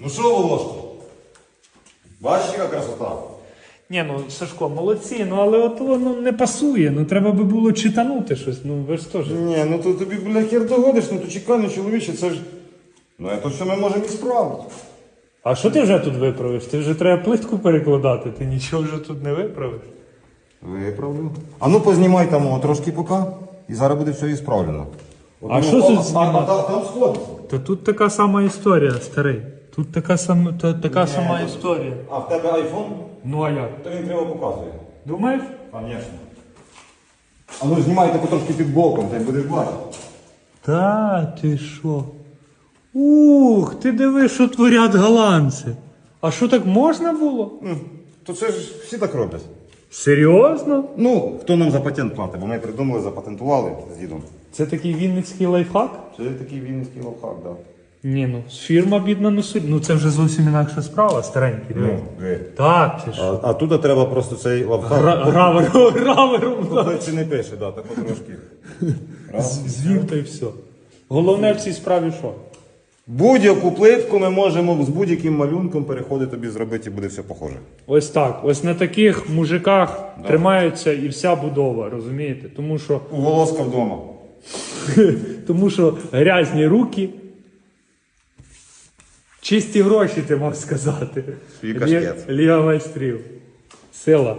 Ну що, Волошко? Бачиш, яка красота? Ні, ну Сашко, молодці, ну але от воно не пасує. Ну треба би було читанути щось. Ну ви ж теж. Ні, ну то тобі, бля, хер догодиш, ну то чекай, ну чоловіче, це ж. Ну, це все ми можемо і справити. А що ти вже тут виправиш? Ти вже треба плитку перекладати, ти нічого вже тут не виправиш. Виправлю. А ну познімай там о, трошки поки, і зараз буде все і справлено. От, А ну, що о, тут а, знімати? а, там сходиться. Та тут така сама історія, старий. Тут така сама, та, така Ні, сама історія. А в тебе айфон? Ну а як? То він треба показує. Думаєш? Звісно. А ну знімай таку трошки під боком, ти будеш бачити. Та ти що? Ух, ти диви, що творять голландці. А що так можна було? То це ж всі так роблять. Серйозно? Ну, хто нам за патент платить, бо ми придумали, запатентували з дідом. Це такий вінницький лайфхак? Це такий вінницький лавхак, так. Ні, ну фірма бідна носить. Ну це вже зовсім інакша справа, старенький. диви. Ну. Так, ти що? А, а тут треба просто цей лавхак. Гра- Гравером, гравером. Ну, це не пише, да, так потрошки. Раз. Звів та й все. Головне в цій справі що? Будь-яку плитку ми можемо з будь-яким малюнком переходи тобі зробити і буде все похоже. Ось так. Ось на таких мужиках тримаються і вся будова, розумієте? Тому що, У волоска вдома. тому що грязні руки. Чисті гроші, ти мав сказати. Свій кашкет. Ліга майстрів. Сила.